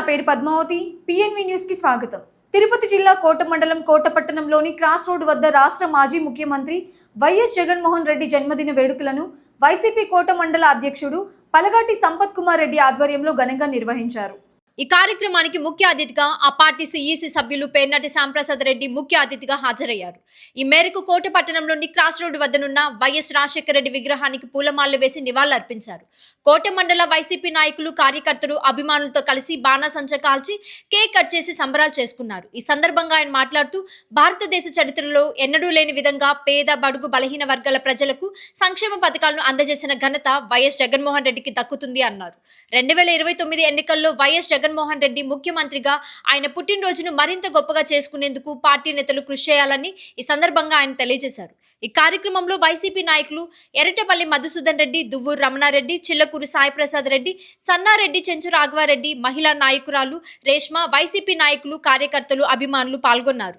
నా పేరు పద్మావతి. పిఎన్వి న్యూస్కి స్వాగతం. తిరుపతి జిల్లా కోట మండలం కోటపట్టణంలోని క్రాస్ రోడ్ వద్ద రాష్ట్ర మాజీ ముఖ్యమంత్రి వైఎస్ జగన్మోహన్ రెడ్డి జన్మదిన వేడుకలను వైసీపీ కోట మండల అధ్యక్షుడు పలగాటి సంపత్ కుమార్ రెడ్డి ఆధ్వర్యంలో ఘనంగా నిర్వహించారు. ఈ కార్యక్రమానికి ముఖ్య అతిథిగా ఆ పార్టీ సిఈసి సభ్యులు పేర్నాటి శ్యాంప్రసాద్ రెడ్డి ముఖ్య అతిథిగా హాజరయ్యారు. ఈ మేరకు కోట పట్టణంలోని క్రాస్ రోడ్డు వద్దనున్న వైఎస్ రాజశేఖర రెడ్డి విగ్రహానికి పూలమాలలు వేసి నివాళులర్పించారు. కోట మండల వైసీపీ నాయకులు కార్యకర్తలు అభిమానులతో కలిసి బాణాసంచ కాల్చి కేక్ కట్ చేసి సంబరాలు చేసుకున్నారు. ఈ సందర్భంగా ఆయన మాట్లాడుతూ భారతదేశ చరిత్రలో ఎన్నడూ లేని విధంగా పేద బడుగు బలహీన వర్గాల ప్రజలకు సంక్షేమ పథకాలను అందజేసిన ఘనత వైఎస్ జగన్మోహన్ రెడ్డికి దక్కుతుంది అన్నారు. రెండు వేల ఇరవై తొమ్మిది ఎన్నికల్లో వైఎస్ జగన్మోహన్ రెడ్డి ముఖ్యమంత్రిగా ఆయన పుట్టినరోజును మరింత గొప్పగా చేసుకునేందుకు పార్టీ నేతలు కృషి చేయాలని ఈ సందర్భంగా ఆయన తెలియజేశారు. ఈ కార్యక్రమంలో వైసీపీ నాయకులు ఎరటపల్లి మధుసూదన్ రెడ్డి దువ్వూరు రమణారెడ్డి చిల్లకూరు సాయిప్రసాద్ రెడ్డి సన్నారెడ్డి చెంచు రాఘవారెడ్డి మహిళా నాయకురాలు రేష్మ వైసీపీ నాయకులు కార్యకర్తలు అభిమానులు పాల్గొన్నారు.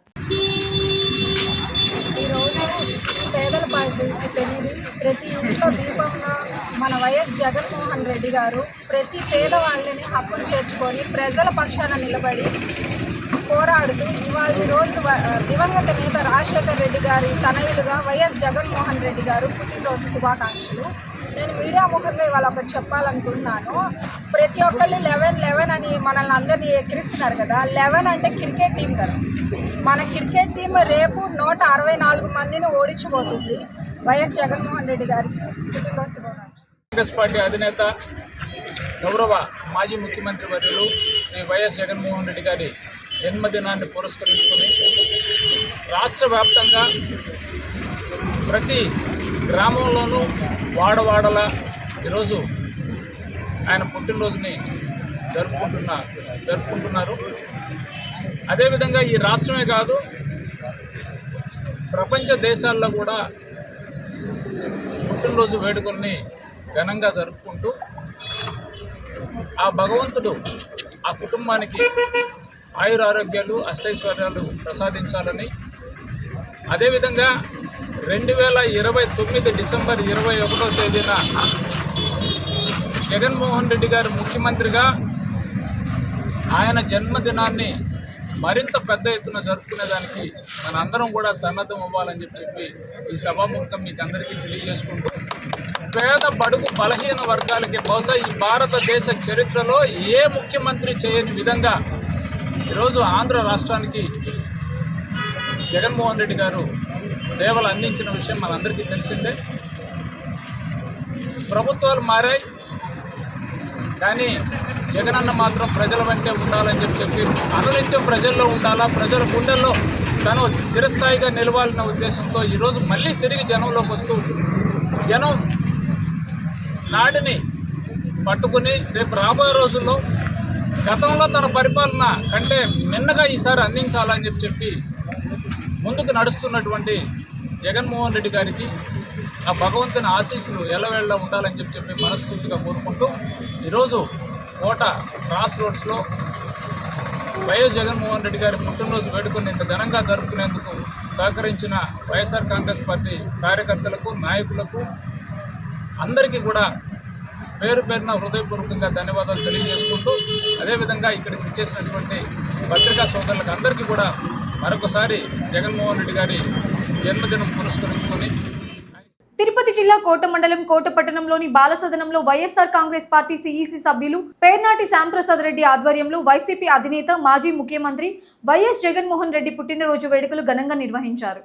పేదల పార్టీకి పెనిది ప్రతి ఇంట్లో దీపంగా మన వైఎస్ జగన్మోహన్ రెడ్డి గారు ప్రతి పేదవాళ్ళని హక్కును చేర్చుకొని ప్రజల పక్షాన నిలబడి పోరాడుతూ ఇవాళ రోజు దివంగత నేత రాజశేఖర్ రెడ్డి గారి తనయులుగా వైఎస్ జగన్మోహన్ రెడ్డి గారు పుట్టినరోజు శుభాకాంక్షలు. నేను మీడియా ముఖంగా ఇవాళ ఒకటి చెప్పాలనుకుంటున్నాను. ప్రతి ఒక్కళ్ళు లెవెన్ లెవెన్ అని మనల్ని అందరినీ ఎక్కిరిస్తున్నారు కదా. లెవెన్ అంటే క్రికెట్ టీం కదా. మన క్రికెట్ టీం రేపు నూట అరవై నాలుగు మందిని ఓడించబోతుంది వైఎస్ జగన్మోహన్ రెడ్డి గారికి పుట్టినరోజు శుభాకాంక్షలు. కాంగ్రెస్ పార్టీ అధినేత గౌరవ మాజీ ముఖ్యమంత్రి వర్యులు శ్రీ వైఎస్ జగన్మోహన్ రెడ్డి గారి జన్మదినాన్ని పురస్కరించుకొని రాష్ట్ర వ్యాప్తంగా ప్రతి గ్రామంలోనూ వాడవాడల ఈరోజు ఆయన పుట్టినరోజుని జరుపుకుంటున్న జరుపుకుంటున్నారు. అదేవిధంగా ఈ రాష్ట్రమే కాదు ప్రపంచ దేశాల్లో కూడా పుట్టినరోజు వేడుకల్ని ఘనంగా జరుపుకుంటూ ఆ భగవంతుడు ఆ కుటుంబానికి ఆయురారోగ్యాలు అష్టైశ్వర్యాలు ప్రసాదించాలని. అదేవిధంగా రెండు వేల ఇరవై తొమ్మిది డిసెంబర్ ఇరవై ఒకటో తేదీన జగన్మోహన్ రెడ్డి గారు ముఖ్యమంత్రిగా ఆయన జన్మదినాన్ని మరింత పెద్ద ఎత్తున జరుపుకునేదానికి మనందరం కూడా సన్నద్ధం అవ్వాలని చెప్పి చెప్పి ఈ సభాముఖం మీకు అందరికీ తెలియజేసుకుంటూ పేద బడుగు బలహీన వర్గాలకి బహుశా ఈ భారతదేశ చరిత్రలో ఏ ముఖ్యమంత్రి చేయని విధంగా ఈరోజు ఆంధ్ర రాష్ట్రానికి జగన్మోహన్ రెడ్డి గారు సేవలు అందించిన విషయం మనందరికీ తెలిసిందే. ప్రభుత్వాలు మారాయి కానీ జగనన్న మాత్రం ప్రజల వెంటే ఉండాలని చెప్పి చెప్పి అనునిత్యం ప్రజల్లో ఉండాలా ప్రజల గుండెల్లో తను చిరస్థాయిగా నిలవాలన్న ఉద్దేశంతో ఈరోజు మళ్ళీ తిరిగి జనంలోకి వస్తూ జనం నాటిని పట్టుకుని రేపు రాబోయే రోజుల్లో గతంలో తన పరిపాలన కంటే మిన్నగా ఈసారి అందించాలని చెప్పి చెప్పి ముందుకు నడుస్తున్నటువంటి జగన్మోహన్ రెడ్డి గారికి ఆ భగవంతుని ఆశీస్సులు ఎల్లవేళ్ళ ఉండాలని చెప్పి చెప్పి మనస్ఫూర్తిగా కోరుకుంటూ ఈరోజు కోట క్రాస్ రోడ్స్లో వైఎస్ జగన్మోహన్ రెడ్డి గారి పుట్టినరోజు వేడుకను ఇంత ఘనంగా జరుపుకునేందుకు సహకరించిన వైఎస్ఆర్ కాంగ్రెస్ పార్టీ కార్యకర్తలకు నాయకులకు అందరికీ కూడా పేరు పేరున హృదయపూర్వకంగా ధన్యవాదాలు తెలియజేసుకుంటూ అదేవిధంగా ఇక్కడికి వచ్చేసినటువంటి పత్రికా సోదరులకు అందరికీ కూడా మరొకసారి జగన్మోహన్ రెడ్డి గారి జన్మదినం పురస్కరించుకొని. తిరుపతి జిల్లా కోట మండలం కోట పట్టణంలోని బాలసదనంలో వైఎస్ఆర్ కాంగ్రెస్ పార్టీ సిఈసి సభ్యులు పేర్నాటి శ్యాంప్రసాద్ రెడ్డి ఆధ్వర్యంలో వైసీపీ అధినేత మాజీ ముఖ్యమంత్రి వైఎస్ జగన్మోహన్ రెడ్డి పుట్టినరోజు వేడుకలు ఘనంగా నిర్వహించారు.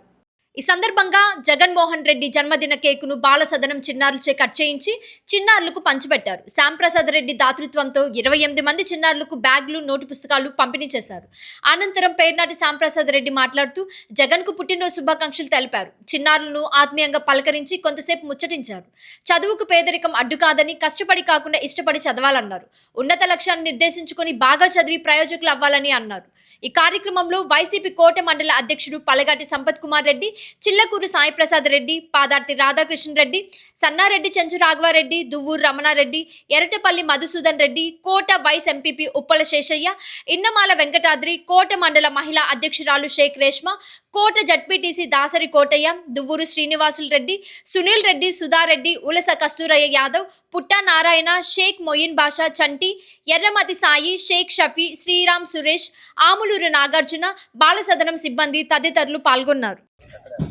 ఈ సందర్భంగా జగన్మోహన్ రెడ్డి జన్మదిన కేకును బాలసదనం చిన్నారులచే కట్ చేయించి చిన్నారులకు పంచిపెట్టారు. శ్యాంప్రసాద్ రెడ్డి దాతృత్వంతో ఇరవై ఎనిమిది మంది చిన్నారులకు బ్యాగులు నోటు పుస్తకాలు పంపిణీ చేశారు. అనంతరం పేర్నాటి శ్యాంప్రసాద్ రెడ్డి మాట్లాడుతూ జగన్కు పుట్టినరోజు శుభాకాంక్షలు తెలిపారు. చిన్నారులను ఆత్మీయంగా పలకరించి కొంతసేపు ముచ్చటించారు. చదువుకు పేదరికం అడ్డు కాదని కష్టపడి కాకుండా ఇష్టపడి చదవాలన్నారు. ఉన్నత లక్ష్యాన్ని నిర్దేశించుకొని బాగా చదివి ప్రయోజకులు అవ్వాలని అన్నారు. ఈ కార్యక్రమంలో వైసీపీ కోట మండల అధ్యక్షుడు పలగాటి సంపత్ కుమార్ రెడ్డి చిల్లకూరు సాయిప్రసాద్ రెడ్డి పాదార్తి రాధాకృష్ణ రెడ్డి సన్నారెడ్డి చెంచు రాఘవారెడ్డి దువ్వూరు రమణారెడ్డి ఎరటపల్లి మధుసూదన్ రెడ్డి కోట వైస్ ఎంపీపీ ఉప్పల శేషయ్య ఇన్నమాల వెంకటాద్రి కోట మండల మహిళా అధ్యక్షురాలు షేక్ రేష్మ కోట జడ్పీటీసీ దాసరి కోటయ్య దువ్వూరు శ్రీనివాసులు రెడ్డి సునీల్ రెడ్డి సుధారెడ్డి ఉలస కస్తూరయ్య యాదవ్ పుట్టా నారాయణ షేక్ మొయిన్ బాషా చంటి ఎర్రమతి సాయి షేక్ షఫీ శ్రీరామ్ సురేష్ ఆములూరు నాగార్జున బాలసదనం సిబ్బంది తదితరులు పాల్గొన్నారు.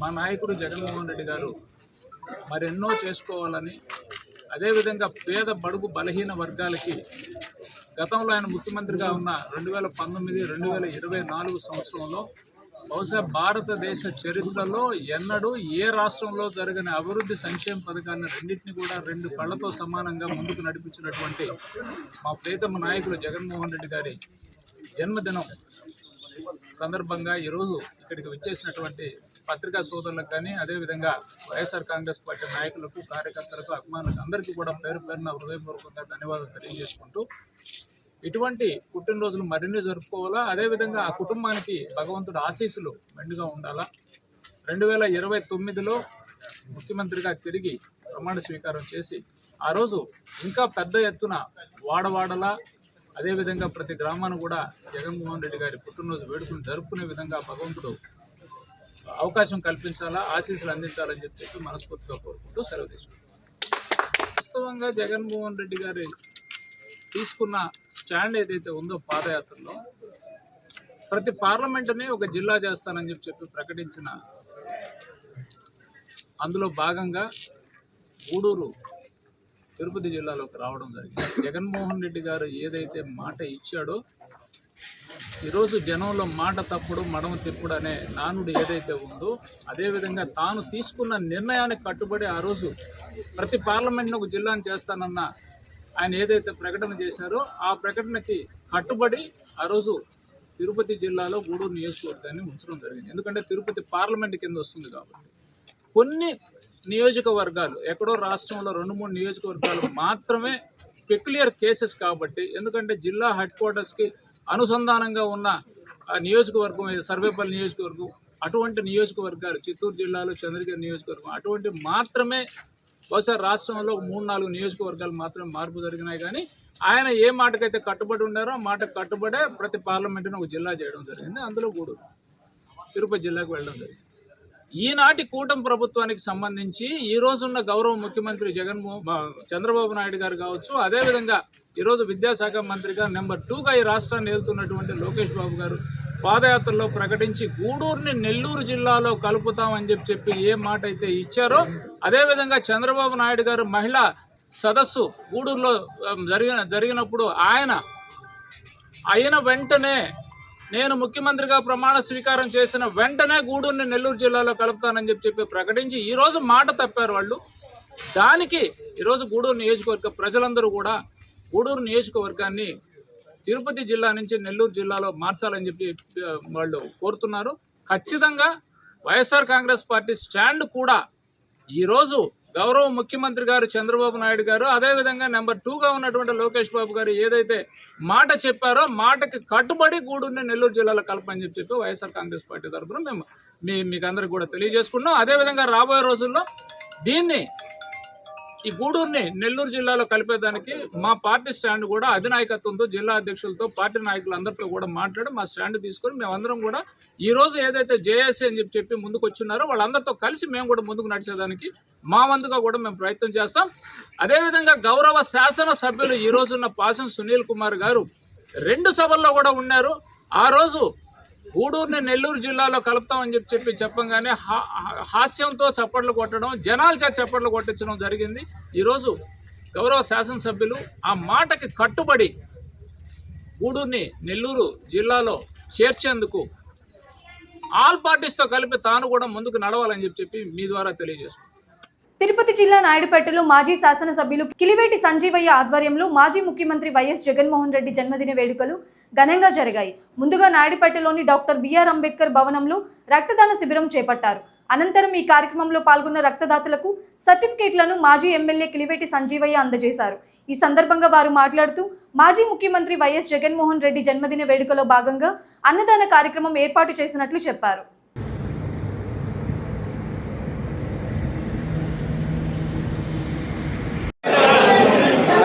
మా నాయకుడు జగన్మోహన్ రెడ్డి గారు మరెన్నో చేసుకోవాలని అదేవిధంగా పేద బడుగు బలహీన వర్గాలకి గతంలో ఆయన ముఖ్యమంత్రిగా ఉన్న రెండు వేల పంతొమ్మిది రెండు వేల ఇరవై నాలుగు సంవత్సరంలో బహుశా భారతదేశ చరిత్రలో ఎన్నడూ ఏ రాష్ట్రంలో జరిగిన అభివృద్ధి సంక్షేమ పథకాన్ని రెండింటిని కూడా రెండు కళ్ళతో సమానంగా ముందుకు నడిపించినటువంటి మా ప్రీతమ నాయకులు జగన్మోహన్ రెడ్డి గారి జన్మదినం సందర్భంగా ఈరోజు ఇక్కడికి వచ్చేసినటువంటి పత్రికా సోదరులకు కానీ అదేవిధంగా వైఎస్ఆర్ కాంగ్రెస్ పార్టీ నాయకులకు కార్యకర్తలకు అభిమానులకు అందరికీ కూడా పేరు పేరున హృదయపూర్వకంగా ధన్యవాదాలు తెలియజేసుకుంటూ ఇటువంటి పుట్టినరోజులు మరిన్ని జరుపుకోవాలా? అదేవిధంగా ఆ కుటుంబానికి భగవంతుడు ఆశీస్సులు మెండుగా ఉండాలా? రెండు వేల ఇరవై తొమ్మిదిలో ముఖ్యమంత్రిగా తిరిగి ప్రమాణ స్వీకారం చేసి ఆ రోజు ఇంకా పెద్ద ఎత్తున వాడవాడలా అదేవిధంగా ప్రతి గ్రామాన్ని కూడా జగన్మోహన్ రెడ్డి గారి పుట్టినరోజు వేడుకలు జరుపుకునే విధంగా భగవంతుడు అవకాశం కల్పించాలా ఆశీస్సులు అందించాలని చెప్పేసి మనస్ఫూర్తిగా కోరుకుంటూ సెలవు తీసుకుంటాం వాస్తవంగా జగన్మోహన్ రెడ్డి గారి తీసుకున్న స్టాండ్ ఏదైతే ఉందో పాదయాత్రలో ప్రతి పార్లమెంటుని ఒక జిల్లా చేస్తానని చెప్పి చెప్పి ప్రకటించిన అందులో భాగంగా గూడూరు తిరుపతి జిల్లాలోకి రావడం జరిగింది. జగన్మోహన్ రెడ్డి గారు ఏదైతే మాట ఇచ్చాడో ఈరోజు జనంలో మాట తప్పుడు మడమ తిప్పుడు అనే నానుడు ఏదైతే ఉందో అదేవిధంగా తాను తీసుకున్న నిర్ణయానికి కట్టుబడి ఆ రోజు ప్రతి పార్లమెంట్ను ఒక జిల్లాను చేస్తానన్న ఆయన ఏదైతే ప్రకటన చేశారో ఆ ప్రకటనకి కట్టుబడి ఆ రోజు తిరుపతి జిల్లాలో గూడూరు నియోజకవర్గాన్ని ఉంచడం జరిగింది. ఎందుకంటే తిరుపతి పార్లమెంట్ కింద వస్తుంది కాబట్టి. కొన్ని నియోజకవర్గాలు ఎక్కడో రాష్ట్రంలో రెండు మూడు నియోజకవర్గాలు మాత్రమే పెక్యులియర్ కేసెస్ కాబట్టి ఎందుకంటే జిల్లా హెడ్ క్వార్టర్స్కి అనుసంధానంగా ఉన్న ఆ నియోజకవర్గం సర్వేపల్లి నియోజకవర్గం అటువంటి నియోజకవర్గాలు చిత్తూరు జిల్లాలో చంద్రగిరి నియోజకవర్గం అటువంటి మాత్రమే బహుశా రాష్ట్రంలో మూడు నాలుగు నియోజకవర్గాలు మాత్రమే మార్పు జరిగినాయి కానీ ఆయన ఏ మాటకైతే కట్టుబడి ఉన్నారో ఆ మాట కట్టుబడే ప్రతి పార్లమెంటును ఒక జిల్లా చేయడం జరిగింది. అందులో గూడూరు తిరుపతి జిల్లాకు వెళ్ళడం జరిగింది. ఈనాటి కూటమి ప్రభుత్వానికి సంబంధించి ఈ రోజున్న గౌరవ ముఖ్యమంత్రి జగన్మోహన్ చంద్రబాబు నాయుడు గారు కావచ్చు అదేవిధంగా ఈరోజు విద్యాశాఖ మంత్రిగా నెంబర్ టూగా ఈ రాష్ట్రాన్ని వెళ్తున్నటువంటి లోకేష్ బాబు గారు పాదయాత్రలో ప్రకటించి గూడూరుని నెల్లూరు జిల్లాలో కలుపుతామని చెప్పి చెప్పి ఏ మాట అయితే ఇచ్చారో అదేవిధంగా చంద్రబాబు నాయుడు గారు మహిళా సదస్సు గూడూరులో జరిగిన జరిగినప్పుడు ఆయన అయిన వెంటనే నేను ముఖ్యమంత్రిగా ప్రమాణ స్వీకారం చేసిన వెంటనే గూడూరుని నెల్లూరు జిల్లాలో కలుపుతానని చెప్పి చెప్పి ప్రకటించి ఈరోజు మాట తప్పారు వాళ్ళు. దానికి ఈరోజు గూడూరు నియోజకవర్గ ప్రజలందరూ కూడా గూడూరు నియోజకవర్గాన్ని తిరుపతి జిల్లా నుంచి నెల్లూరు జిల్లాలో మార్చాలని చెప్పి వాళ్ళు కోరుతున్నారు. ఖచ్చితంగా వైఎస్ఆర్ కాంగ్రెస్ పార్టీ స్టాండ్ కూడా ఈరోజు గౌరవ ముఖ్యమంత్రి గారు చంద్రబాబు నాయుడు గారు అదేవిధంగా నెంబర్ టూగా ఉన్నటువంటి లోకేష్ బాబు గారు ఏదైతే మాట చెప్పారో మాటకి కట్టుబడి గూడూరుని నెల్లూరు జిల్లాలో కలపని చెప్పి చెప్పి వైఎస్ఆర్ కాంగ్రెస్ పార్టీ తరఫున మేము మీ మీకు అందరికి కూడా తెలియజేసుకున్నాం. అదేవిధంగా రాబోయే రోజుల్లో దీన్ని ఈ గూడూరుని నెల్లూరు జిల్లాలో కలిపేదానికి మా పార్టీ స్టాండ్ కూడా అధినాయకత్వంతో జిల్లా అధ్యక్షులతో పార్టీ నాయకులందరితో కూడా మాట్లాడి మా స్టాండ్ తీసుకొని మేమందరం కూడా ఈ రోజు ఏదైతే జేఏసీ అని చెప్పి చెప్పి ముందుకు వచ్చున్నారో వాళ్ళందరితో కలిసి మేము కూడా ముందుకు నడిచేదానికి మా వంతుగా కూడా మేము ప్రయత్నం చేస్తాం. అదేవిధంగా గౌరవ శాసన సభ్యులు ఈ రోజున్న పాసం సునీల్ కుమార్ గారు రెండు సభల్లో కూడా ఉన్నారు. ఆ రోజు గూడూరుని నెల్లూరు జిల్లాలో కలుపుతామని చెప్పి చెప్పి చెప్పంగానే హా- హా- హాస్యంతో చప్పట్లు కొట్టడం జనాల చేత చప్పట్లు కొట్టించడం జరిగింది. ఈరోజు గౌరవ శాసనసభ్యులు ఆ మాటకి కట్టుబడి గూడూరుని నెల్లూరు జిల్లాలో చేర్చేందుకు ఆల్ పార్టీస్తో కలిపి తాను కూడా ముందుకు నడవాలని చెప్పి చెప్పి మీ ద్వారా తెలియజేసుకుంటాను తిరుపతి జిల్లా నాయుడుపేటలో మాజీ శాసనసభ్యులు కిలివేటి సంజీవయ్య ఆధ్వర్యంలో మాజీ ముఖ్యమంత్రి వైఎస్ జగన్మోహన్ రెడ్డి జన్మదిన వేడుకలు ఘనంగా జరిగాయి. ముందుగా నాయుడుపేటలోని డాక్టర్ బిఆర్ అంబేద్కర్ భవనంలో రక్తదాన శిబిరం చేపట్టారు. అనంతరం ఈ కార్యక్రమంలో పాల్గొన్న రక్తదాతలకు సర్టిఫికేట్లను మాజీ ఎమ్మెల్యే కిలివేటి సంజీవయ్య అందజేశారు. ఈ సందర్భంగా వారు మాట్లాడుతూ మాజీ ముఖ్యమంత్రి వైఎస్ జగన్మోహన్ రెడ్డి జన్మదిన వేడుకలో భాగంగా అన్నదాన కార్యక్రమం ఏర్పాటు చేసినట్లు చెప్పారు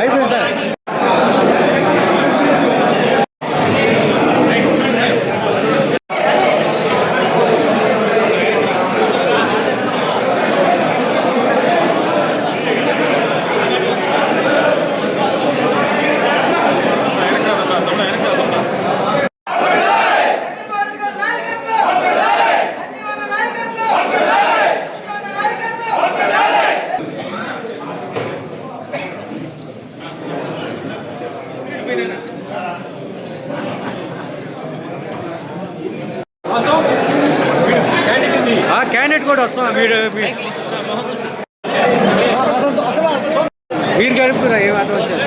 అయిపోయింది సార్ కూడా వస్తాం వీడు వీ- మీరు గడుపురా ఏం అర్థం వచ్చేది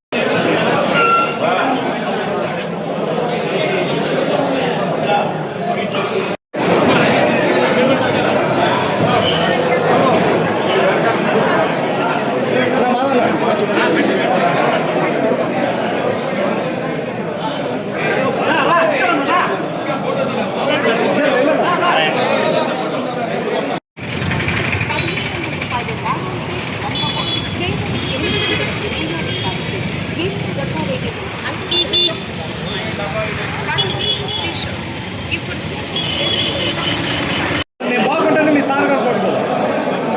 నేను బాగుంటాను మీ సార్ గారు కొడుకు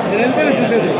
నేను వెళ్తేనే చూసేది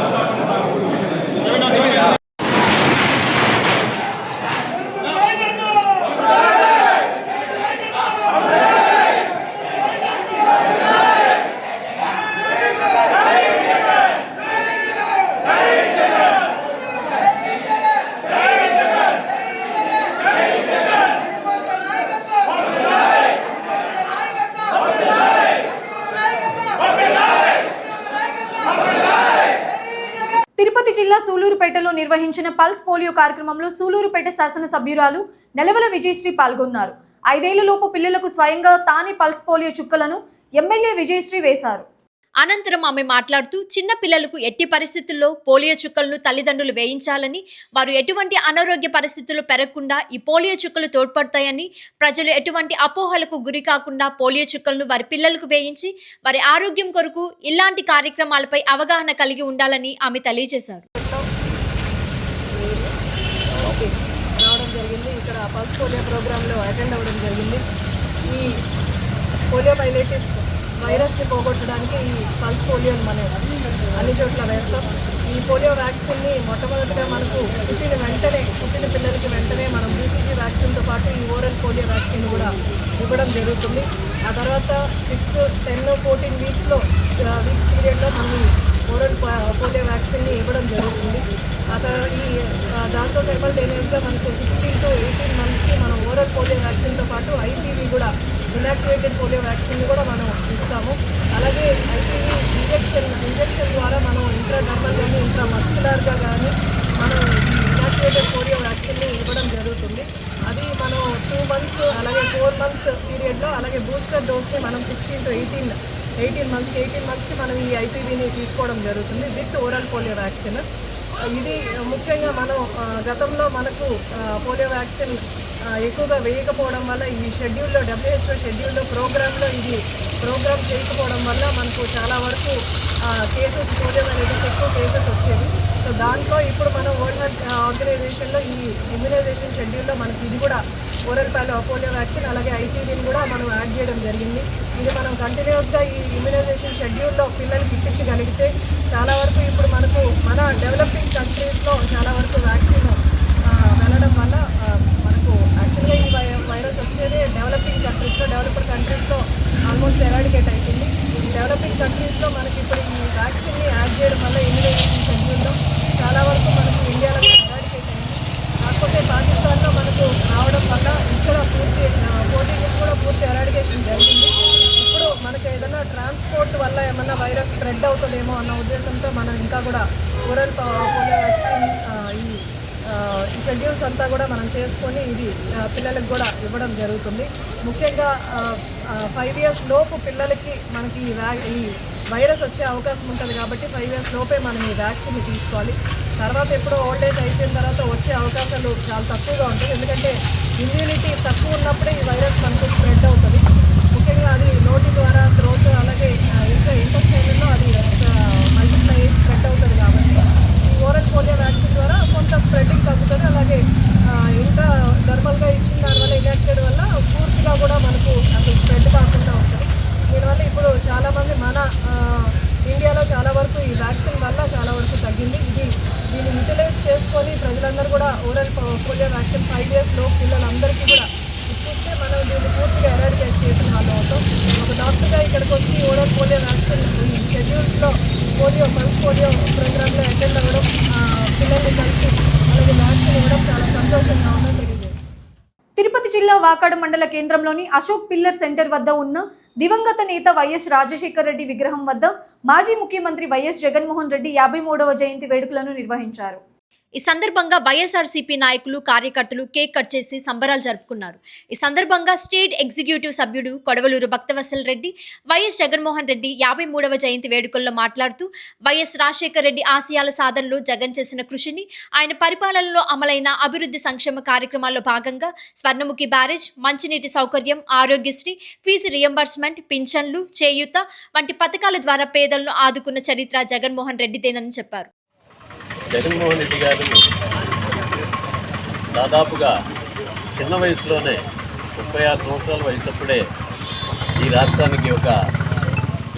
తిరుపతి జిల్లా సూలూరుపేటలో నిర్వహించిన పల్స్ పోలియో కార్యక్రమంలో సూలూరుపేట శాసనసభ్యురాలు నెలవల విజయశ్రీ పాల్గొన్నారు. ఐదేళ్ళలోపు పిల్లలకు స్వయంగా తానే పల్స్ పోలియో చుక్కలను ఎమ్మెల్యే విజయశ్రీ వేశారు. అనంతరం ఆమె మాట్లాడుతూ చిన్న పిల్లలకు ఎట్టి పరిస్థితుల్లో పోలియో చుక్కలను తల్లిదండ్రులు వేయించాలని వారు ఎటువంటి అనారోగ్య పరిస్థితులు పెరగకుండా ఈ పోలియో చుక్కలు తోడ్పడతాయని ప్రజలు ఎటువంటి అపోహలకు గురి కాకుండా పోలియో చుక్కలను వారి పిల్లలకు వేయించి వారి ఆరోగ్యం కొరకు ఇలాంటి కార్యక్రమాలపై అవగాహన కలిగి ఉండాలని ఆమె తెలియజేశారు రావడం జరిగింది ఇక్కడ పోలియో ప్రోగ్రాంలో అటెండ్ అవ్వడం జరిగింది. ఈ పోలియో పైలైటిస్ వైరస్ని పోగొట్టడానికి ఈ పల్స్ పోలియోని మనం అన్ని చోట్ల వేస్తాం. ఈ పోలియో వ్యాక్సిన్ని మొట్టమొదటిగా మనకు పుట్టిన వెంటనే పుట్టిన పిల్లలకి వెంటనే మనం బీసీజీ వ్యాక్సిన్తో పాటు ఈ ఓరల్ పోలియో వ్యాక్సిన్ కూడా ఇవ్వడం జరుగుతుంది. ఆ తర్వాత సిక్స్ టెన్ ఫోర్టీన్ వీక్స్లో వీక్స్ పీరియడ్లో మనం ఓరల్ పోలియో వ్యాక్సిన్ని ఇవ్వడం జరుగుతుంది. ఈ దాంతో సైమల్టేనియస్గా మనకు సిక్స్టీన్ టు ఎయిటీన్ మంత్స్కి మనం ఓరల్ పోలియో వ్యాక్సిన్తో పాటు ఐపీవీ కూడా ఇనాక్టివేటెడ్ పోలియో వ్యాక్సిన్ కూడా మనం ఇస్తాము. అలాగే ఐపీవీ ఇంజెక్షన్ ఇంజెక్షన్ ద్వారా మనం ఇంట్రాడర్మల్ కానీ ఇంట్రా మస్కులర్గా కానీ మనం ఇనాక్టివేటెడ్ పోలియో వ్యాక్సిన్ని ఇవ్వడం జరుగుతుంది. అది మనం టూ మంత్స్ అలాగే ఫోర్ మంత్స్ పీరియడ్లో అలాగే బూస్టర్ డోస్ని మనం సిక్స్టీన్ టు ఎయిటీన్ ఎయిటీన్ మంత్స్కి ఎయిటీన్ మంత్స్కి మనం ఈ ఐపీవీని తీసుకోవడం జరుగుతుంది విత్ ఓరల్ పోలియో వ్యాక్సిన్ ఇది ముఖ్యంగా మనం గతంలో మనకు పోలియో వ్యాక్సిన్ ఎక్కువగా వేయకపోవడం వల్ల ఈ షెడ్యూల్లో డబ్ల్యూహెచ్ఓ షెడ్యూల్లో ప్రోగ్రాంలో ఇది ప్రోగ్రామ్ చేయకపోవడం వల్ల మనకు చాలా వరకు కేసెస్ పోలియో అనేది ఎక్కువ కేసెస్ వచ్చేవి. సో దాంట్లో ఇప్పుడు మనం వరల్డ్ హెల్త్ ఆర్గనైజేషన్లో ఈ ఇమ్యునైజేషన్ షెడ్యూల్లో మనకి ఇది కూడా ఓరల్ పాలో పోలియో వ్యాక్సిన్ అలాగే ఐటీవీని కూడా మనం యాడ్ చేయడం జరిగింది. ఇది మనం కంటిన్యూస్గా ఈ ఇమ్యునైజేషన్ షెడ్యూల్లో పిల్లలకి ఇప్పించగలిగితే చాలా వరకు ఇప్పుడు మనకు మన డెవలపింగ్ కంట్రీస్లో చాలా వరకు వ్యాక్సిన్ వెళ్ళడం వల్ల మనకు యాక్చువల్గా ఈ వై- వైరస్ వచ్చేది డెవలపింగ్ కంట్రీస్లో డెవలప్డ్ కంట్రీస్లో ఆల్మోస్ట్ ఎరాడికేట్ అవుతుంది డెవలపింగ్ కంట్రీస్లో మనకి ఇప్పుడు ఈ వ్యాక్సిన్ని యాడ్ చేయడం వల్ల ఇమ్యునైజేషన్ షెడ్యూల్లో చాలా వరకు మనకు ఇండియాలో కాకపోతే పాకిస్తాన్లో మనకు రావడం వల్ల ఇక్కడ పూర్తి ఫోర్టీన్ డేస్ కూడా పూర్తి ఎరాడికేషన్ జరిగింది. ఇప్పుడు మనకి ఏదైనా ట్రాన్స్పోర్ట్ వల్ల ఏమన్నా వైరస్ స్ప్రెడ్ అవుతుందేమో అన్న ఉద్దేశంతో మనం ఇంకా కూడా ఓరల్ పోలియో వ్యాక్సిన్ ఈ ఈ షెడ్యూల్స్ అంతా కూడా మనం చేసుకొని ఇది పిల్లలకు కూడా ఇవ్వడం జరుగుతుంది. ముఖ్యంగా ఫైవ్ ఇయర్స్ లోపు పిల్లలకి మనకి ఈ వ్యా ఈ వైరస్ వచ్చే అవకాశం ఉంటుంది కాబట్టి ఫైవ్ ఇయర్స్ లోపే మనం ఈ వ్యాక్సిన్ తీసుకోవాలి. తర్వాత ఎప్పుడో ఓల్డ్ ఏజ్ అయిపోయిన తర్వాత వచ్చే అవకాశాలు చాలా తక్కువగా ఉంటాయి. ఎందుకంటే ఇమ్యూనిటీ తక్కువ ఉన్నప్పుడే ఈ వైరస్ మనకు స్ప్రెడ్ అవుతుంది. ముఖ్యంగా అది నోటి ద్వారా త్రోట్ అలాగే ఇంకా ఇంటర్స్టైన్లో అది మల్టిప్లై స్ప్రెడ్ అవుతుంది కాబట్టి ఈ ఓరల్ పోలియో వ్యాక్సిన్ ద్వారా కొంత స్ప్రెడ్డింగ్ తగ్గుతుంది. అలాగే ఇంకా థర్మల్గా ఇచ్చిన దానివల్ల ఇనాక్టెడ్ వల్ల పూర్తిగా కూడా మనకు అసలు స్ప్రెడ్ కాకుండా ఉంటుంది. దీనివల్ల ఇప్పుడు చాలామంది మన ఇండియాలో చాలా వరకు ఈ వ్యాక్సిన్ వల్ల చాలా వరకు తగ్గింది. ఇది దీన్ని యూటిలైజ్ చేసుకొని ప్రజలందరూ కూడా ఓరల్ పోలియో వ్యాక్సిన్ ఫైవ్ ఇయర్స్లో పిల్లలందరికీ కూడా ఇచ్చిస్తే మనం దీన్ని పూర్తిగా ఎరాడికేట్ చేసిన వాళ్ళు అవుతాం. ఒక డాక్టర్గా ఇక్కడికి వచ్చి ఓరల్ పోలియో వ్యాక్సిన్ ఈ షెడ్యూల్స్లో పోలియో పల్స్ పోలియో ప్రోగ్రాంలో అటెండ్ అవ్వడం పిల్లల్ని కలిసి అలాగే వ్యాక్సిన్ ఇవ్వడం చాలా సంతోషంగా ఉందని తిరుపతి జిల్లా వాకాడు మండల కేంద్రంలోని అశోక్ పిల్లర్ సెంటర్ వద్ద ఉన్న దివంగత నేత వైఎస్ రాజశేఖర రెడ్డి విగ్రహం వద్ద మాజీ ముఖ్యమంత్రి వైఎస్ జగన్మోహన్ రెడ్డి యాభై మూడవ జయంతి వేడుకలను నిర్వహించారు. ఈ సందర్భంగా వైఎస్ఆర్సీపీ నాయకులు కార్యకర్తలు కేక్ కట్ చేసి సంబరాలు జరుపుకున్నారు. ఈ సందర్భంగా స్టేట్ ఎగ్జిక్యూటివ్ సభ్యుడు కొడవలూరు భక్తవసల్ రెడ్డి వైఎస్ జగన్మోహన్ రెడ్డి యాభై మూడవ జయంతి వేడుకల్లో మాట్లాడుతూ వైఎస్ రాజశేఖర రెడ్డి ఆశయాల సాధనలో జగన్ చేసిన కృషిని ఆయన పరిపాలనలో అమలైన అభివృద్ధి సంక్షేమ కార్యక్రమాల్లో భాగంగా స్వర్ణముఖి బ్యారేజ్ మంచినీటి సౌకర్యం ఆరోగ్యశ్రీ ఫీజు రియంబర్స్మెంట్ పింఛన్లు చేయూత వంటి పథకాల ద్వారా పేదలను ఆదుకున్న చరిత్ర జగన్మోహన్ రెడ్డిదేనని చెప్పారు. జగన్మోహన్ రెడ్డి గారు దాదాపుగా చిన్న వయసులోనే ముప్పై ఆరు సంవత్సరాల వయసప్పుడే ఈ రాష్ట్రానికి ఒక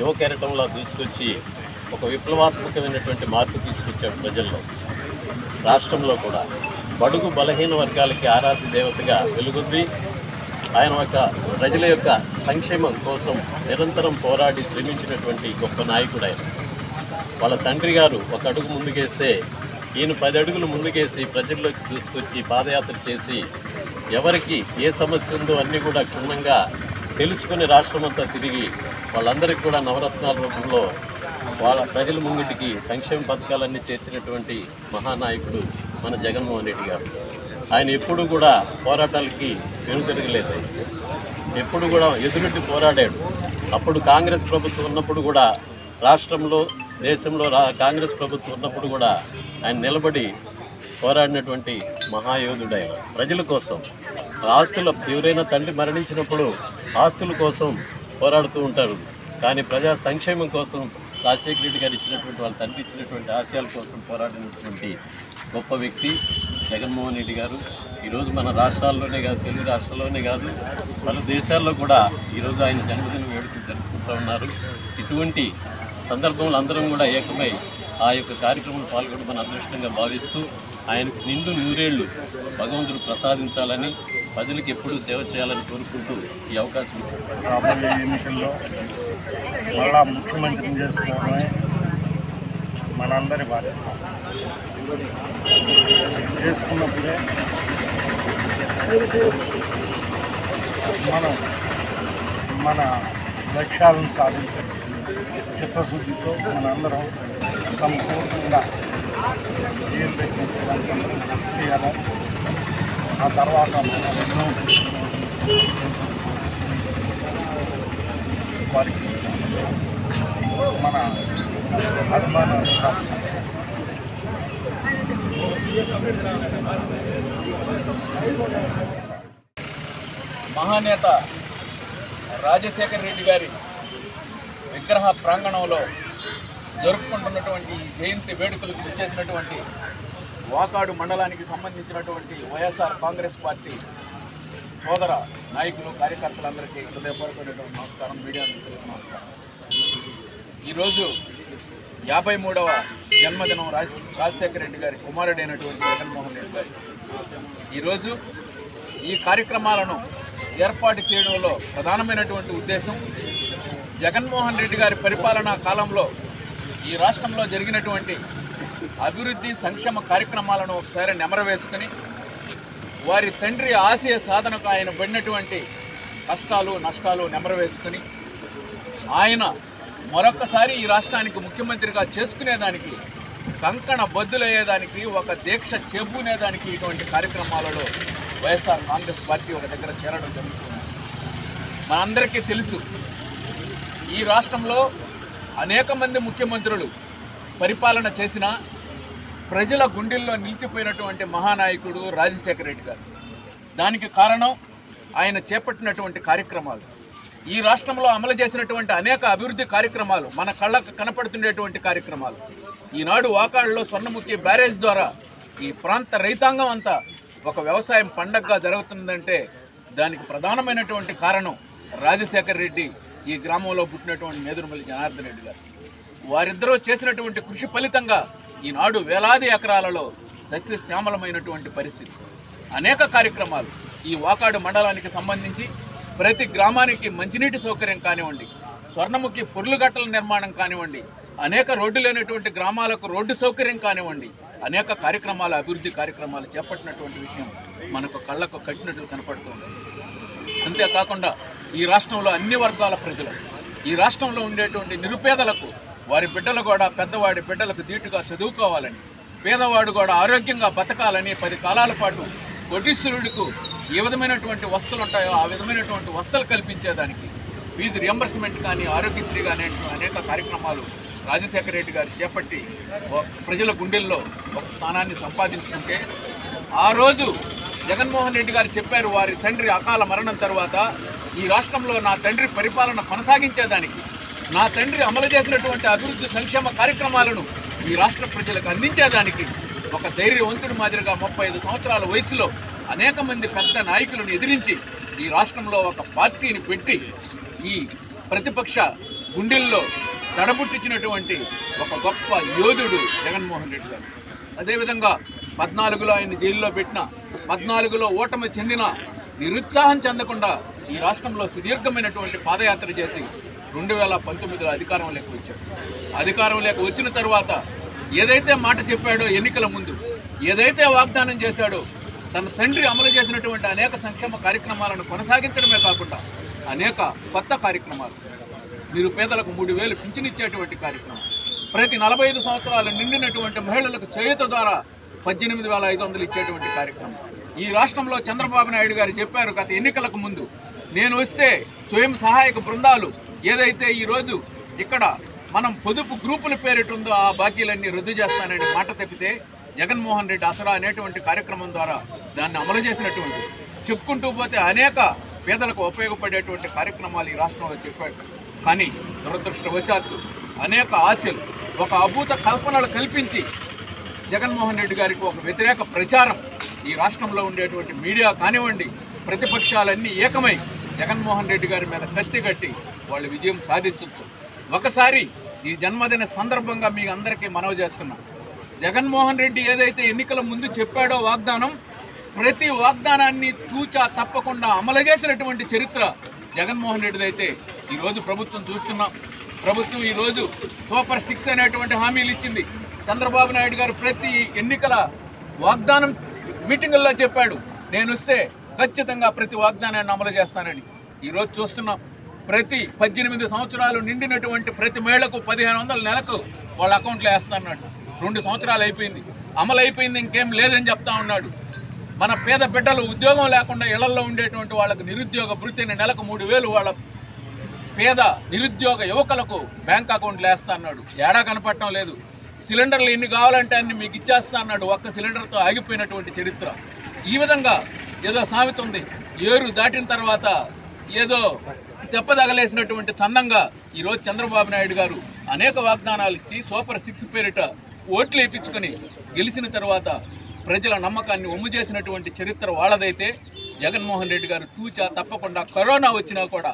యువ కేరటంలో తీసుకొచ్చి ఒక విప్లవాత్మకమైనటువంటి మార్పు తీసుకొచ్చాడు ప్రజల్లో. రాష్ట్రంలో కూడా బడుగు బలహీన వర్గాలకి ఆరాధ్య దేవతగా వెలుగుంది. ఆయన ఒక ప్రజల యొక్క సంక్షేమం కోసం నిరంతరం పోరాడి శ్రమించినటువంటి గొప్ప నాయకుడు ఆయన. వాళ్ళ తండ్రి గారు ఒక అడుగు ముందుకేస్తే ఈయన పది అడుగులు ముందుకేసి ప్రజల్లోకి తీసుకొచ్చి పాదయాత్ర చేసి ఎవరికి ఏ సమస్య ఉందో అన్నీ కూడా క్షుణ్ణంగా తెలుసుకుని రాష్ట్రమంతా తిరిగి వాళ్ళందరికీ కూడా నవరత్నాల రూపంలో వాళ్ళ ప్రజల ముంగిటికి సంక్షేమ పథకాలన్నీ చేర్చినటువంటి మహానాయకుడు మన జగన్మోహన్ రెడ్డి గారు. ఆయన ఎప్పుడూ కూడా పోరాటాలకి వెనుతిరగలేదు. ఎప్పుడు కూడా ఎదురుటి పోరాడాడు. అప్పుడు కాంగ్రెస్ ప్రభుత్వం ఉన్నప్పుడు కూడా రాష్ట్రంలో దేశంలో రా కాంగ్రెస్ ప్రభుత్వం ఉన్నప్పుడు కూడా ఆయన నిలబడి పోరాడినటువంటి మహాయోధుడు ఆయన. ప్రజల కోసం ఆస్తుల ఎవరైనా తండ్రి మరణించినప్పుడు ఆస్తుల కోసం పోరాడుతూ ఉంటారు. కానీ ప్రజా సంక్షేమం కోసం రాజశేఖర రెడ్డి గారు ఇచ్చినటువంటి వాళ్ళ తండ్రి ఇచ్చినటువంటి ఆశయాల కోసం పోరాడినటువంటి గొప్ప వ్యక్తి జగన్మోహన్ రెడ్డి గారు. ఈరోజు మన రాష్ట్రాల్లోనే కాదు తెలుగు రాష్ట్రాల్లోనే కాదు పలు దేశాల్లో కూడా ఈరోజు ఆయన జన్మదిన వేడుకలు జరుపుకుంటూ ఉన్నారు. ఇటువంటి సందర్భంలో అందరం కూడా ఏకమై ఆ యొక్క కార్యక్రమంలో పాల్గొనడం మన అదృష్టంగా భావిస్తూ ఆయనకు నిండు నూరేళ్ళు భగవంతుడు ప్రసాదించాలని ప్రజలకు ఎప్పుడూ సేవ చేయాలని కోరుకుంటూ ఈ అవకాశం రాబోయే ఎన్నికల్లో మళ్ళా ముఖ్యమంత్రిని చేసుకోవడమే మనందరి బాధ్యత. చేసుకున్నప్పుడే మనం మన లక్ష్యాలను సాధించే చిత్తశుద్ధితో మనందరం సంపూర్ణంగా జీవం పెట్టించడానికి చేయాలి. ఆ తర్వాత మనం ఎన్నో వారికి మన అభిమానాలు మహానేత రాజశేఖర రెడ్డి గారి విగ్రహ ప్రాంగణంలో జరుపుకుంటున్నటువంటి జయంతి వేడుకలకు ఇచ్చేసినటువంటి వాకాడు మండలానికి సంబంధించినటువంటి వైఎస్ఆర్ కాంగ్రెస్ పార్టీ సోదర నాయకులు కార్యకర్తలందరికీ హృదయపూర్వకమైనటువంటి నమస్కారం మీడియా మిత్రులకు నమస్కారం. ఈరోజు యాభై మూడవ జన్మదినం రాజ రాజశేఖర రెడ్డి గారి కుమారుడైనటువంటి జగన్మోహన్ రెడ్డి గారి. ఈరోజు ఈ కార్యక్రమాలను ఏర్పాటు చేయడంలో ప్రధానమైనటువంటి ఉద్దేశం జగన్మోహన్ రెడ్డి గారి పరిపాలనా కాలంలో ఈ రాష్ట్రంలో జరిగినటువంటి అభివృద్ధి సంక్షేమ కార్యక్రమాలను ఒకసారి నెమరవేసుకుని వారి తండ్రి ఆశయ సాధనకు ఆయన పడినటువంటి కష్టాలు నష్టాలు నెమరవేసుకుని ఆయన మరొకసారి ఈ రాష్ట్రానికి ముఖ్యమంత్రిగా చేసుకునేదానికి కంకణ బద్దులయ్యేదానికి ఒక దీక్ష చెబునేదానికి ఇటువంటి కార్యక్రమాలలో వైఎస్ఆర్ కాంగ్రెస్ పార్టీ ఒక దగ్గర చేరడం జరుగుతుంది. మనందరికీ తెలుసు ఈ రాష్ట్రంలో అనేక మంది ముఖ్యమంత్రులు పరిపాలన చేసిన ప్రజల గుండెల్లో నిలిచిపోయినటువంటి మహానాయకుడు రాజశేఖర రెడ్డి గారు. దానికి కారణం ఆయన చేపట్టినటువంటి కార్యక్రమాలు. ఈ రాష్ట్రంలో అమలు చేసినటువంటి అనేక అభివృద్ధి కార్యక్రమాలు మన కళ్ళకు కనపడుతుండేటువంటి కార్యక్రమాలు. ఈనాడు వాకాళ్ళలో స్వర్ణముఖి బ్యారేజ్ ద్వారా ఈ ప్రాంత రైతాంగం అంతా ఒక వ్యవసాయం పండగగా జరుగుతుందంటే దానికి ప్రధానమైనటువంటి కారణం రాజశేఖర రెడ్డి ఈ గ్రామంలో పుట్టినటువంటి మేదురుమల్లి జనార్దన్ రెడ్డి గారు. వారిద్దరూ చేసినటువంటి కృషి ఫలితంగా ఈనాడు వేలాది ఎకరాలలో సస్యశ్యామలమైనటువంటి పరిస్థితి. అనేక కార్యక్రమాలు ఈ వాకాడు మండలానికి సంబంధించి ప్రతి గ్రామానికి మంచినీటి సౌకర్యం కానివ్వండి స్వర్ణముఖి పొర్లుగట్టల నిర్మాణం కానివ్వండి అనేక రోడ్డు లేనటువంటి గ్రామాలకు రోడ్డు సౌకర్యం కానివ్వండి అనేక కార్యక్రమాలు అభివృద్ధి కార్యక్రమాలు చేపట్టినటువంటి విషయం మనకు కళ్ళకు కట్టినట్లు కనపడుతుంది. అంతేకాకుండా ఈ రాష్ట్రంలో అన్ని వర్గాల ప్రజలు ఈ రాష్ట్రంలో ఉండేటువంటి నిరుపేదలకు వారి బిడ్డలు కూడా పెద్దవాడి బిడ్డలకు దీటుగా చదువుకోవాలని పేదవాడు కూడా ఆరోగ్యంగా బతకాలని పది కాలాల పాటు కోటీశ్వరుడికు ఏ విధమైనటువంటి వస్తువులు ఉంటాయో ఆ విధమైనటువంటి వస్తువులు కల్పించేదానికి ఫీజు రియంబర్స్మెంట్ కానీ ఆరోగ్యశ్రీ కానీ అనేక కార్యక్రమాలు రాజశేఖర రెడ్డి గారు చేపట్టి ప్రజల గుండెల్లో ఒక స్థానాన్ని సంపాదించుకుంటే ఆ రోజు జగన్మోహన్ రెడ్డి గారు చెప్పారు వారి తండ్రి అకాల మరణం తర్వాత ఈ రాష్ట్రంలో నా తండ్రి పరిపాలన కొనసాగించేదానికి నా తండ్రి అమలు చేసినటువంటి అభివృద్ధి సంక్షేమ కార్యక్రమాలను ఈ రాష్ట్ర ప్రజలకు అందించేదానికి ఒక ధైర్యవంతుడి మాదిరిగా ముప్పై ఐదు సంవత్సరాల వయసులో అనేక మంది పెద్ద నాయకులను ఎదిరించి ఈ రాష్ట్రంలో ఒక పార్టీని పెట్టి ఈ ప్రతిపక్ష గుండెల్లో దడబుట్టించినటువంటి ఒక గొప్ప యోధుడు జగన్మోహన్ రెడ్డి గారు. అదేవిధంగా పద్నాలుగులో ఆయన జైల్లో పెట్టిన పద్నాలుగులో ఓటమి చెందిన నిరుత్సాహం చెందకుండా ఈ రాష్ట్రంలో సుదీర్ఘమైనటువంటి పాదయాత్ర చేసి రెండు వేల పంతొమ్మిదిలో అధికారంలోకి వచ్చాడు. అధికారంలోకి వచ్చిన తర్వాత ఏదైతే మాట చెప్పాడో ఎన్నికల ముందు ఏదైతే వాగ్దానం చేశాడో తన తండ్రి అమలు చేసినటువంటి అనేక సంక్షేమ కార్యక్రమాలను కొనసాగించడమే కాకుండా అనేక కొత్త కార్యక్రమాలు నిరుపేదలకు మూడు వేలు పింఛనిచ్చేటువంటి కార్యక్రమం ప్రతి నలభై ఐదు సంవత్సరాలు నిండినటువంటి మహిళలకు చేయుత ద్వారా పద్దెనిమిది వేల ఐదు వందలు ఇచ్చేటువంటి కార్యక్రమం. ఈ రాష్ట్రంలో చంద్రబాబు నాయుడు గారు చెప్పారు గత ఎన్నికలకు ముందు నేను వస్తే స్వయం సహాయక బృందాలు ఏదైతే ఈరోజు ఇక్కడ మనం పొదుపు గ్రూపుల పేరిటుందో ఆ బాకీలన్నీ రద్దు చేస్తానని మాట తప్పితే జగన్మోహన్ రెడ్డి అసరా అనేటువంటి కార్యక్రమం ద్వారా దాన్ని అమలు చేసినటువంటి చెప్పుకుంటూ పోతే అనేక పేదలకు ఉపయోగపడేటువంటి కార్యక్రమాలు ఈ రాష్ట్రంలో చెప్పాడు కానీ దురదృష్టవశాత్తు అనేక ఆశలు ఒక అభూత కల్పనలు కల్పించి జగన్మోహన్ రెడ్డి గారికి ఒక వ్యతిరేక ప్రచారం ఈ రాష్ట్రంలో ఉండేటువంటి మీడియా కానివ్వండి ప్రతిపక్షాలన్నీ ఏకమై జగన్మోహన్ రెడ్డి గారి మీద కత్తి కట్టి వాళ్ళు విజయం సాధించవచ్చు ఒకసారి ఈ జన్మదిన సందర్భంగా మీ అందరికీ మనవి చేస్తున్నా. జగన్మోహన్ రెడ్డి ఏదైతే ఎన్నికల ముందు చెప్పాడో వాగ్దానం ప్రతి వాగ్దానాన్ని తూచా తప్పకుండా అమలు చేసినటువంటి చరిత్ర జగన్మోహన్ రెడ్డిది అయితే ఈరోజు ప్రభుత్వం చూస్తున్నాం. ప్రభుత్వం ఈరోజు సూపర్ సిక్స్ అనేటువంటి హామీలు ఇచ్చింది. చంద్రబాబు నాయుడు గారు ప్రతి ఎన్నికల వాగ్దానం మీటింగుల్లో చెప్పాడు. నేను వస్తే ఖచ్చితంగా ప్రతి వాగ్దానాన్ని అమలు చేస్తానని ఈరోజు చూస్తున్నాం. ప్రతి పద్దెనిమిది సంవత్సరాలు నిండినటువంటి ప్రతి మేళకు పదిహేను వందల నెలకు వాళ్ళ అకౌంట్లో వేస్తానన్నాడు. రెండు సంవత్సరాలు అయిపోయింది. అమలు అయిపోయింది ఇంకేం లేదని చెప్తా ఉన్నాడు. మన పేద బిడ్డలు ఉద్యోగం లేకుండా ఇళ్ళలో ఉండేటువంటి వాళ్ళకు నిరుద్యోగ భృతిని నెలకు మూడు వేలు వాళ్ళ పేద నిరుద్యోగ యువకులకు బ్యాంక్ అకౌంట్లు వేస్తా అన్నాడు ఏడా కనపడటం లేదు. సిలిండర్లు ఎన్ని కావాలంటే అన్ని మీకు ఇచ్చేస్తా అన్నాడు ఒక్క సిలిండర్తో ఆగిపోయినటువంటి చరిత్ర. ఈ విధంగా ఏదో సామెత ఉంది. ఏరు దాటిన తర్వాత ఏదో తెప్పదగలేసినటువంటి చందంగా ఈరోజు చంద్రబాబు నాయుడు గారు అనేక వాగ్దానాలు ఇచ్చి సూపర్ సిక్స్ పేరిట ఓట్లు వేయించుకొని గెలిచిన తర్వాత ప్రజల నమ్మకాన్ని ఒమ్ము చేసినటువంటి చరిత్ర వాళ్ళదైతే జగన్మోహన్ రెడ్డి గారు తూచా తప్పకుండా కరోనా వచ్చినా కూడా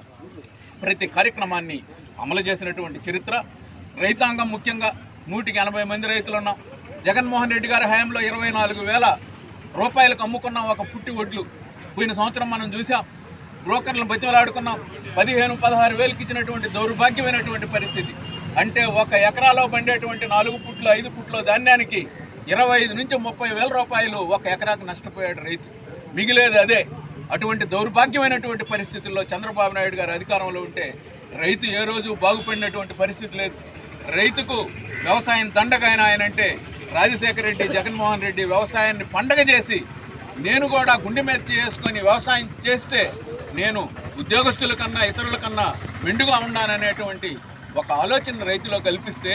ప్రతి కార్యక్రమాన్ని అమలు చేసినటువంటి చరిత్ర. రైతాంగం ముఖ్యంగా నూటికి ఎనభై మంది రైతులు ఉన్నాం జగన్మోహన్ రెడ్డి గారి హయాంలో ఇరవై నాలుగు వేల రూపాయలకు అమ్ముకున్నాం ఒక పుట్టి ఒడ్లు పోయిన సంవత్సరం మనం చూసాం బ్రోకర్లను బతిమలాడుకున్నాం. పదిహేను పదహారు వేలకు ఇచ్చినటువంటి దౌర్భాగ్యమైనటువంటి పరిస్థితి. అంటే ఒక ఎకరాలో పండేటువంటి నాలుగు పుట్లు ఐదు పుట్ల ధాన్యానికి ఇరవై ఐదు నుంచి ముప్పై వేల రూపాయలు ఒక ఎకరాకు నష్టపోయాడు రైతు. మిగిలేది అదే. అటువంటి దౌర్భాగ్యమైనటువంటి పరిస్థితుల్లో చంద్రబాబు నాయుడు గారు అధికారంలో ఉంటే రైతు ఏ రోజు బాగుపడినటువంటి పరిస్థితి లేదు. రైతుకు వ్యవసాయం దండగైన ఆయన అంటే రాజశేఖర రెడ్డి జగన్మోహన్ రెడ్డి వ్యవసాయాన్ని పండగ చేసి నేను కూడా గుండె మీద చేసుకొని వ్యవసాయం చేస్తే నేను ఉద్యోగస్తుల కన్నా ఇతరుల కన్నా మెండుగా ఉన్నాననేటువంటి ఒక ఆలోచన రైతులో కల్పిస్తే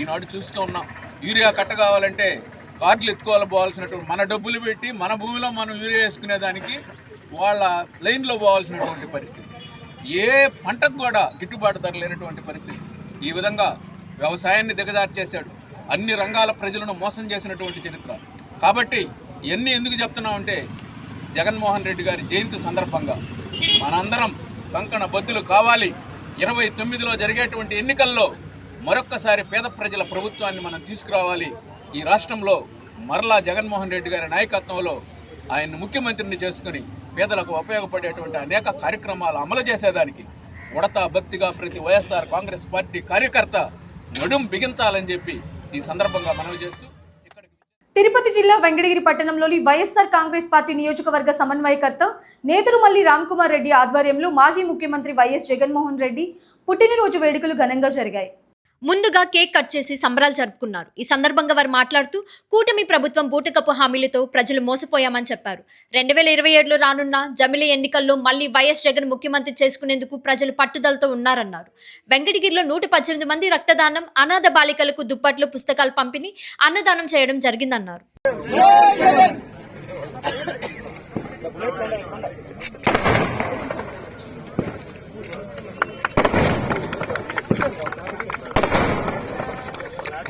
ఈనాడు చూస్తూ ఉన్నాం. యూరియా కట్ట కావాలంటే కార్డులు ఎత్తుకోవాలి పోవాల్సినటువంటి మన డబ్బులు పెట్టి మన భూమిలో మనం యూరియా వేసుకునేదానికి వాళ్ళ లైన్లో పోవాల్సినటువంటి పరిస్థితి. ఏ పంటకు కూడా గిట్టుబాటు ధర లేనటువంటి పరిస్థితి. ఈ విధంగా వ్యవసాయాన్ని దిగజార్చేశాడు. అన్ని రంగాల ప్రజలను మోసం చేసినటువంటి చరిత్ర. కాబట్టి ఇవన్నీ ఎందుకు చెప్తున్నామంటే జగన్మోహన్ రెడ్డి గారి జయంతి సందర్భంగా మనందరం కంకణ బద్దులు కావాలి. ఇరవై తొమ్మిదిలో జరిగేటువంటి ఎన్నికల్లో మరొక్కసారి పేద ప్రజల ప్రభుత్వాన్ని మనం తీసుకురావాలి. ఈ రాష్ట్రంలో మరలా జగన్మోహన్ రెడ్డి గారి నాయకత్వంలో ఆయన్ని ముఖ్యమంత్రిని చేసుకుని పేదలకు ఉపయోగపడేటువంటి అనేక కార్యక్రమాలు అమలు చేసేదానికి ఉడతా భక్తిగా ప్రతి వైఎస్ఆర్ కాంగ్రెస్ పార్టీ కార్యకర్త నడుం బిగించాలని చెప్పి ఈ సందర్భంగా మనవి చేస్తూ తిరుపతి జిల్లా వెంకటగిరి పట్టణంలోని వైఎస్ఆర్ కాంగ్రెస్ పార్టీ నియోజకవర్గ సమన్వయకర్త నేతరుమల్లి రామ్కుమార్ రెడ్డి ఆధ్వర్యంలో మాజీ ముఖ్యమంత్రి వైఎస్ జగన్మోహన్ రెడ్డి పుట్టినరోజు వేడుకలు ఘనంగా జరిగాయి. ముందుగా కేక్ కట్ చేసి సంబరాలు జరుపుకున్నారు. ఈ సందర్భంగా వారు మాట్లాడుతూ కూటమి ప్రభుత్వం బూటకపు హామీలతో ప్రజలు మోసపోయామని చెప్పారు. రెండు వేల ఇరవై ఏడులో రానున్న జమిలీ ఎన్నికల్లో మళ్ళీ వైఎస్ జగన్ ముఖ్యమంత్రి చేసుకునేందుకు ప్రజలు పట్టుదలతో ఉన్నారన్నారు. వెంకటగిరిలో నూట పద్దెనిమిది మంది రక్తదానం అనాథ బాలికలకు దుప్పట్లు పుస్తకాలు పంపిణీ అన్నదానం చేయడం జరిగిందన్నారు.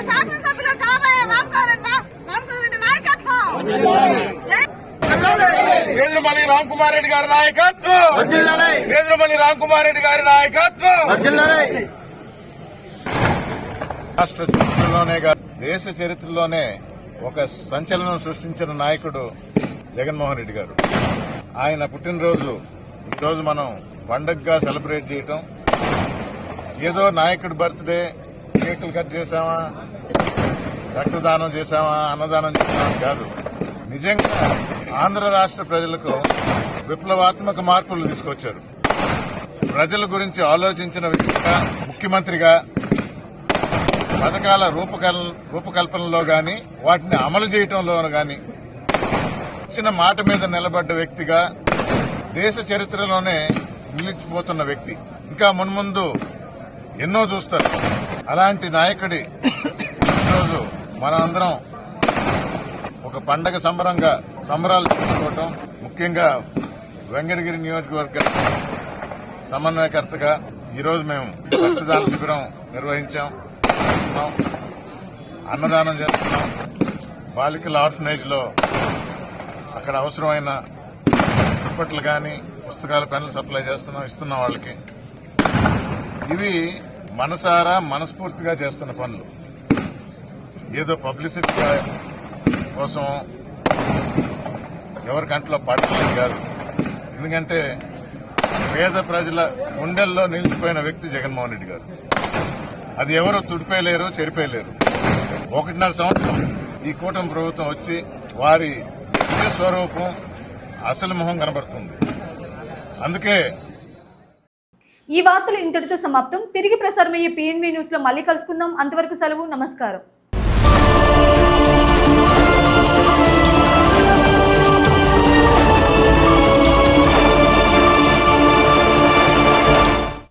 శాసనసభ్యులు కాబోయే రామకారెడ్డి రామకారెడ్డి నాయకత్వం వేదులమల్లి రామ్ కుమార్ రెడ్డి గారి నాయకత్వం. వేదులమల్లి రామ్ కుమార్ రెడ్డి గారి నాయకత్వం. రాష్ట్ర చరిత్రలోనే దేశ చరిత్రలోనే ఒక సంచలనం సృష్టించిన నాయకుడు జగన్మోహన్ రెడ్డి గారు. ఆయన పుట్టినరోజు ఈరోజు మనం పండగగా సెలబ్రేట్ చేయటం. ఏదో నాయకుడి బర్త్డే కేకులు కట్ చేశామా రక్తదానం చేశామా అన్నదానం చేశామా కాదు. నిజంగా ఆంధ్ర రాష్ట్ర ప్రజలకు విప్లవాత్మక మార్పులు తీసుకొచ్చారు. ప్రజల గురించి ఆలోచించిన వ్యక్తిగా ముఖ్యమంత్రిగా పథకాల రూపకల్ రూపకల్పనలో గాని వాటిని అమలు చేయటంలో గాని ఇచ్చిన మాట మీద నిలబడ్డ వ్యక్తిగా దేశ చరిత్రలోనే నిలిచిపోతున్న వ్యక్తి. ఇంకా మున్ముందు ఎన్నో చూస్తారు. అలాంటి నాయకుడి ఈరోజు మనందరం ఒక పండగ సంబరంగా సంబరాలు చేసుకోవటం ముఖ్యంగా వెంకటగిరి నియోజకవర్గ సమన్వయకర్తగా ఈరోజు మేము రక్తదాన శిబిరం నిర్వహించాం చేస్తున్నాం. అన్నదానం చేస్తున్నాం. బాలికల ఆర్ఫనేజ్లో అక్కడ అవసరమైన దుప్పట్లు కానీ పుస్తకాలు పెన్నులు సప్లై చేస్తున్నాం ఇస్తున్నాం వాళ్ళకి. ఇవి మనసారా మనస్ఫూర్తిగా చేస్తున్న పనులు. ఏదో పబ్లిసిటీ కోసం ఎవరి కంట్లో పడలేదు కాదు. ఎందుకంటే పేద ప్రజల గుండెల్లో నిలిచిపోయిన వ్యక్తి జగన్మోహన్ రెడ్డి గారు. అది ఎవరు తుడిపేయలేరు చెరిపేయలేరు ఒకటిన్నర సంవత్సరం ఈ కూటమి ప్రభుత్వం వచ్చి వారి స్వరూపం అసలు మొహం కనబడుతుంది. అందుకే ఈ వార్తలు ఇంతటితో సమాప్తం. తిరిగి ప్రసారమయ్యే పిఎన్వి న్యూస్లో మళ్ళీ కలుసుకుందాం. అంతవరకు సెలవు నమస్కారం.